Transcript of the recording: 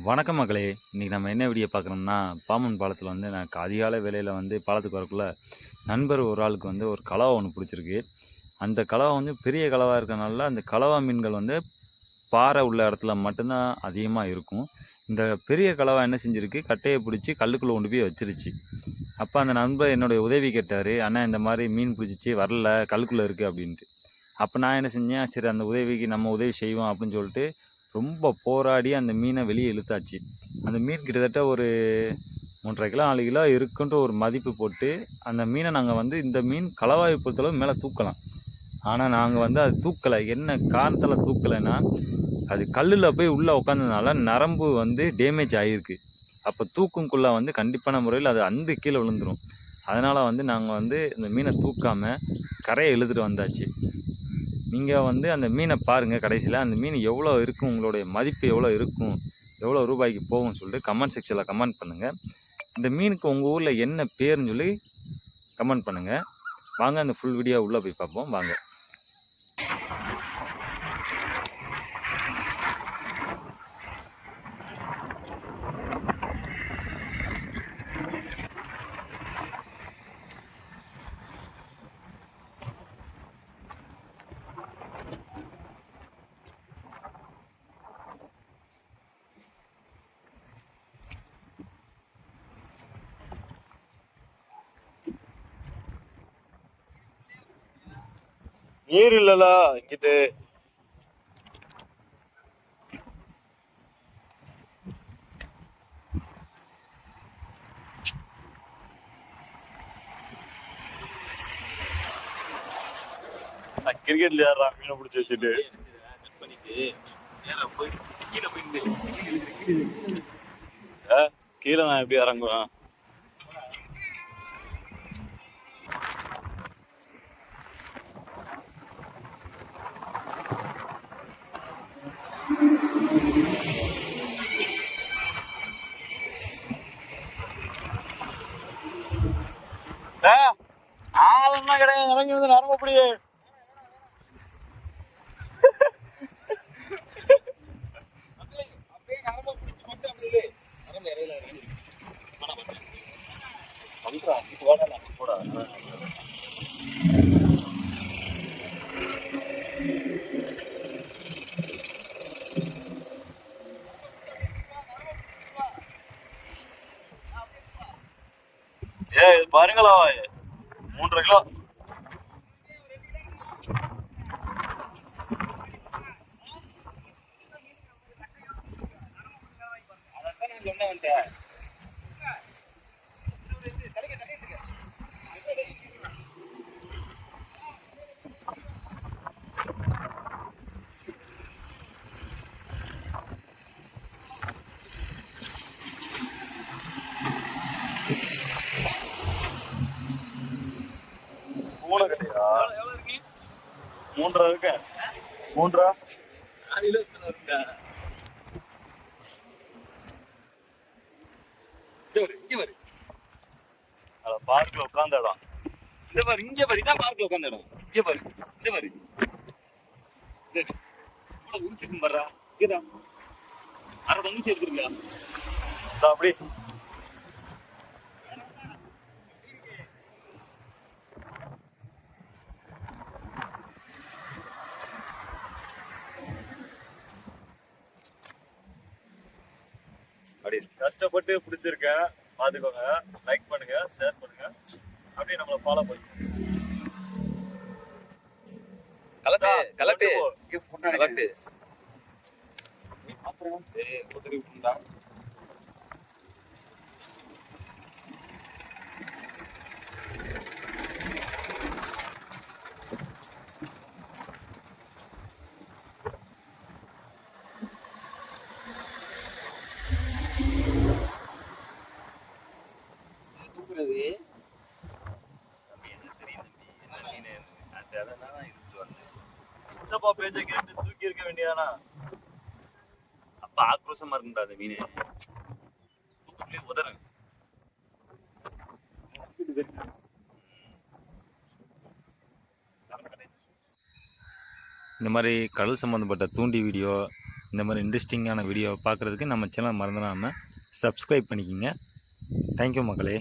வணக்கம் மகளே. இன்றைக்கி நம்ம என்ன வீடியோ பார்க்குறோம்னா பாம்பன் பாலத்தில் வந்து நான் அதிகாலை வேலையில் வந்து பாலத்துக்கு வரக்குள்ளே நண்பர் ஒரு ஆளுக்கு வந்து ஒரு கலவா ஒன்று பிடிச்சிருக்கு. அந்த கலவா வந்து பெரிய கலவாக இருக்கிறனால அந்த கலவா மீன்கள் வந்து பாறை உள்ள இடத்துல மட்டும்தான் அதிகமாக இருக்கும். இந்த பெரிய கலவா என்ன செஞ்சிருக்கு? கட்டையை பிடிச்சி கல்லுக்குள்ளே கொண்டு போய் வச்சிருச்சு. அப்போ அந்த நண்பர் என்னுடைய உதவி கேட்டார் அண்ணா இந்த மாதிரி மீன் பிடிச்சிச்சு வரல கல்லுக்குள்ளே இருக்குது அப்படின்ட்டு. அப்போ நான் என்ன செஞ்சேன் சரி அந்த உதவிக்கு நம்ம உதவி செய்வோம் அப்படின்னு சொல்லிட்டு ரொம்ப போராடி அந்த மீனை வெளியே இழுத்தாச்சு. அந்த மீன் கிட்டத்தட்ட ஒரு மூன்றரை கிலோ நாலு கிலோ இருக்குன்ட்டு ஒரு மதிப்பு போட்டு அந்த மீனை நாங்கள் வந்து இந்த மீன் களவாய் பொறுத்தளவு மேலே தூக்கலாம். ஆனால் நாங்கள் வந்து அது தூக்கலை. என்ன காரணத்தில் தூக்கலைன்னா அது கல்லில் போய் உள்ளே உட்காந்ததுனால நரம்பு வந்து டேமேஜ் ஆகிருக்கு அப்போ தூக்கும்குள்ளே வந்து கண்டிப்பான முறையில் அது அந்த கீழே விழுந்துடும் அதனால் வந்து நாங்கள் வந்து இந்த மீனை தூக்காமல் கரையை இழுத்துட்டு வந்தாச்சு. நீங்கள் வந்து அந்த மீனை பாருங்கள் கடைசியில். அந்த மீன் எவ்வளோ இருக்கும்? உங்களுடைய மதிப்பு எவ்வளோ இருக்கும்? எவ்வளோ ரூபாய்க்கு போகும்னு சொல்லிட்டு கமெண்ட் செக்ஷனில் கமெண்ட் பண்ணுங்கள் இந்த மீனுக்கு உங்கள் ஊரில் என்ன பேருன்னு சொல்லி கமெண்ட் பண்ணுங்கள் வாங்க அந்த ஃபுல் வீடியோ உள்ளே போய் பார்ப்போம். வாங்க. நீர் இல்லல இங்கிட்டு. கிரிக்கெட் விளையாடுறா மீனை பிடிச்சி வச்சுட்டு? கீழே நான் எப்படி இறங்குவேன்? ஆ, ஆளெல்லாம் கிடையாது. இறங்கி வந்து நரம்பு அப்படியே ஏ இது பாருங்களா மூன்றரை கிலோ. மூணு கட்டையா மூன்றரை இருக்கு மூன்றா பார்க்ல உட்கார்ந்த இடம். இந்த பாரு இங்க பாரு இதான் பார்க்கல உட்காந்த இடம். இங்க பாரு இந்த பாரு உரிச்சிருக்கும் இங்கதான் அரை பங்கு சேர்த்துருக்கா அப்படி. அப்படி கஷ்டப்பட்டு பிடிச்சிருக்கேன் பாத்துக்கோங்க லைக் பண்ணுங்க ஷேர் பண்ணுங்க. அப்படியே நம்மள ஃபாலோ பண்ணுங்க கலட்டு கலட்டு. கலட்டு ஏய் குதிரை விட்டுண்டா சித்தப்பா பேச்ச கேட்டு தூக்கி இருக்க வேண்டியதானா? அப்ப ஆக்ரோஷமா இருக்கும்டா அந்த மீன். தூக்கத்துலயே உதறும் இந்த மாதிரி கடல் சம்மந்தப்பட்ட தூண்டி வீடியோ இந்த மாதிரி இன்ட்ரெஸ்டிங்கான வீடியோ பார்க்குறதுக்கு நம்ம சேனல் மறந்துடாமல் சப்ஸ்கிரைப் பண்ணிக்கிங்க. தேங்க்யூ மக்களே.